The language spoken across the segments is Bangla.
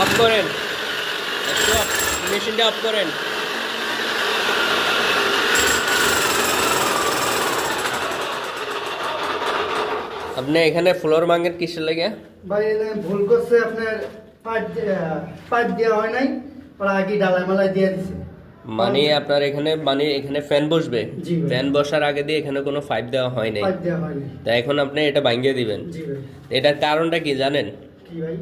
পানিটা অফ করেন। আপনি এখানে ফ্লোর মাঙ্গেন কিসের লাগে? ভাই এনে ভুল করছে আপনার পাইপ পাইপ দেওয়া হয় নাই ওরা আগে ডালাই মালাই দিয়ে দিছে। মানে আপনার এখানে মানে এখানে ফ্যান বসবে? ফ্যান বসার আগে দিয়ে এখানে কোনো পাইপ দেওয়া হয় নাই? পাইপ দেওয়া হয়নি তা এখন আপনি এটা ভাঙিয়ে দিবেন। জি ভাই। এটার কারণটা কি জানেন? কি ভাই?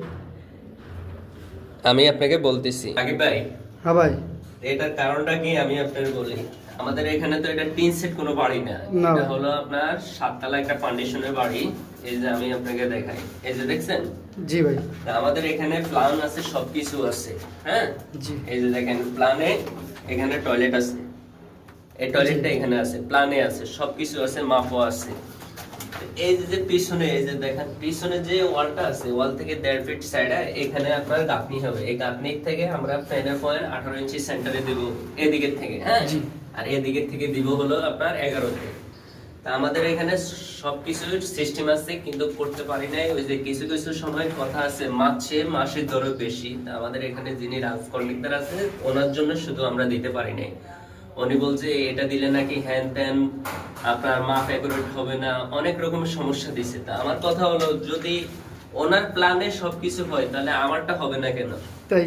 আমি আপনাকে বলতেছি। আগে ভাই হ্যাঁ ভাই। এটার কারণটা কি আমি আপনাকে বলি? আমাদের এখানে তো এটা টিন সেট কোনো বাড়ি না। এটা হলো আপনার সাততলা একটা ফাউন্ডেশনের বাড়ি। এই যে আমি আপনাকে দেখাই। এই যে দেখছেন? জি ভাই। তা আমাদের এখানে প্ল্যান আছে সবকিছু আছে। হ্যাঁ? জি। এই যে দেখেন প্ল্যানে এখানে টয়লেট আছে। এই টয়লেটটা এখানে আছে প্ল্যানে আছে সবকিছু আছে মাপও আছে। এই যে পিছনে এই যে দেখেন পিছনে যে ওয়ালটা আছে ওয়াল থেকে দেড় ফিট সাইডে এখানে আপনার গাঁথনি হবে। এই গাঁথনি থেকে আমরা ফ্যানের পয়েন্ট আঠারো ইঞ্চি সেন্টারে দিব এদিকের থেকে হ্যাঁ? আর এদিকের থেকে দিব হলো আপনার এগারোতে তা আমাদের এখানে সবকিছু সিস্টেম আছে কিন্তু করতে পারি নাই। ওই যে কিছু কিছু সময় কথা আছে মাছে মাসের দরও বেশি। তা আমাদের এখানে যিনি রাজ কর্মিকদার আছে ওনার জন্য শুধু আমরা দিতে পারি নাই। উনি বলছে এটা দিলে নাকি হ্যান ত্যান আপনার মাপ অ্যাকুরেট হবে না। অনেক রকমের সমস্যা দিছে। তা আমার কথা হলো যদি ওনার প্ল্যানে সবকিছু হয় তাহলে আমারটা হবে না কেন? তাই।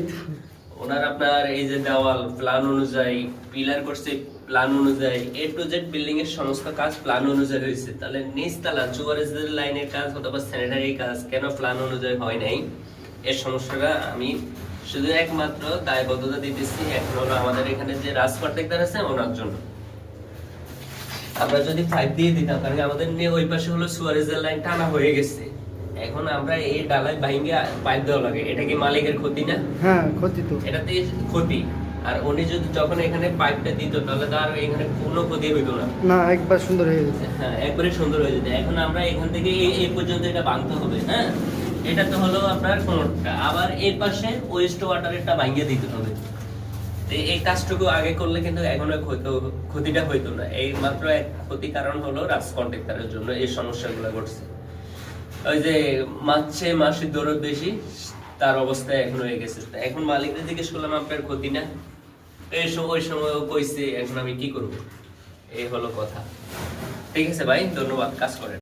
ওনার আপনার এই যে দেওয়াল প্ল্যান অনুযায়ী পিলার করছে প্ল্যান অনুযায়ী এ টু জেড বিল্ডিং এর সমস্ত কাজ প্ল্যান অনুযায়ী হয়েছে। তাহলে নিচতলা জুয়ারেজের লাইনের কাজ অথবা স্যানিটারি কাজ কেন প্ল্যান অনুযায়ী হয় নাই? এর সমস্যাটা আমি শুধু একমাত্র দায়বদ্ধতা দিতেছি এখন হলো আমাদের এখানে যে রাজ কর্তেকদার আছে ওনার জন্য। আমরা যদি পাইপ দিয়ে দিতাম কারণ আমাদের নিয়ে ওই পাশে হলো সুয়ারেজের লাইন টানা হয়ে গেছে। এখন আমরা এই ডালাই ভাঙ্গে পাইপ দেওয়া লাগে। এটা কি মালিকের ক্ষতি না? হ্যাঁ ক্ষতি তো। এটাতে ক্ষতি। আর উনি যদি যখন এখানে পাইপটা দিত তাহলে তো আর এখানে কোনো ক্ষতি হইতো না। না একবার সুন্দর হয়ে গেছে হ্যাঁ একবারে সুন্দর হয়ে যেত। এখন আমরা এখান থেকে এই- পর্যন্ত এটা ভাঙতে হবে হ্যাঁ? এটা তো হলো আপনার কোনটা? আবার এর পাশে ওয়েস্ট ওয়াটার ওয়াটারেরটা ভাঙিয়ে দিতে হবে। এই কাজটুকু আগে করলে কিন্তু এখনও ক্ষতি- ক্ষতিটা হইতো না। এই মাত্র এক ক্ষতি কারণ হলো রাজ কন্ট্রাক্টরের জন্য এই সমস্যাগুলো ঘটছে। ওই যে মাছে মাসির দরদ বেশি, তার অবস্থা এখন হয়ে গেছে। এখন মালিকদের জিজ্ঞেস করলাম, আপনার ক্ষতি না? এই সময় সময় কইছে, এখন আমি কি করব? এই হলো কথা। ঠিক আছে ভাই, ধন্যবাদ, কাজ করেন।